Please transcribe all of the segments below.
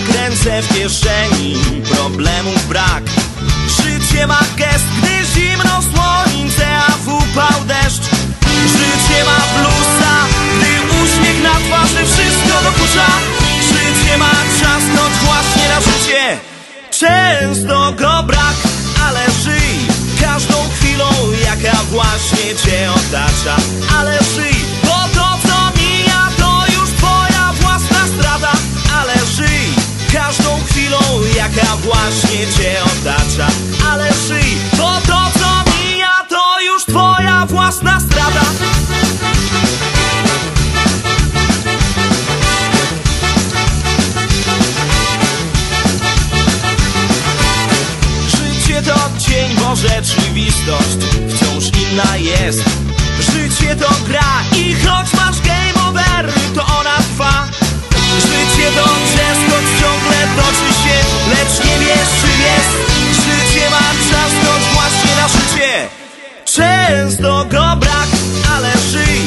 pieniądze w kieszeni, problemów brak. Życie ma gest, gdy zimno słońce, a w upał deszcz. Życie ma blusa, gdy uśmiech na twarzy wszystko dokucza Życie ma czas, choć właśnie na życie. Często go brak, ale żyj każdą chwilą, jaka właśnie cię otacza. Ale żyj, właśnie cię otacza. Ale żyj, bo to co mija to już twoja własna strata. Życie to dzień, bo rzeczywistość wciąż inna jest. Życie to gra i Go brak, ale żyj.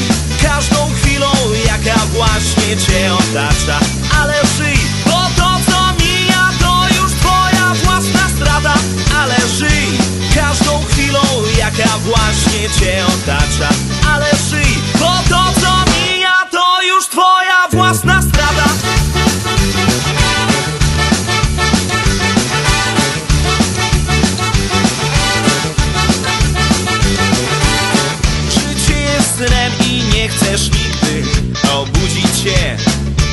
Każdą chwilą, jaka właśnie cię otacza. Ale żyj, bo to co mija to już twoja własna strata. Ale żyj każdą chwilą, jaka właśnie cię otacza. Ale żyj, bo to co mija to już twoja własna nie chcesz nigdy obudzić się.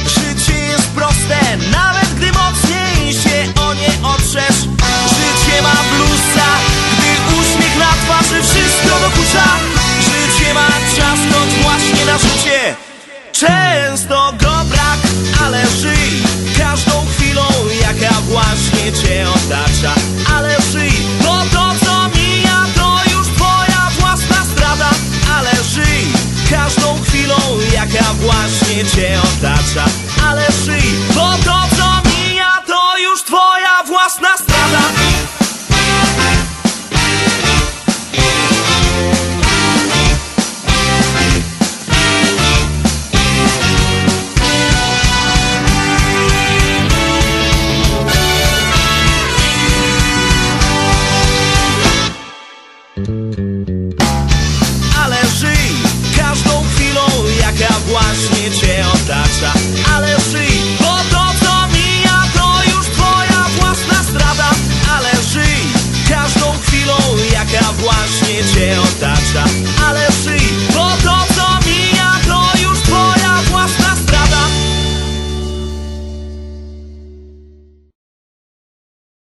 Życie jest proste, nawet gdy mocniej się o nie otrzesz. Życie ma blusa, gdy uśmiech na twarzy wszystko dokucza. Życie ma czas, właśnie na życie Często go brak, ale żyj każdą chwilą, jaka właśnie cię otacza właśnie cię otacza, ale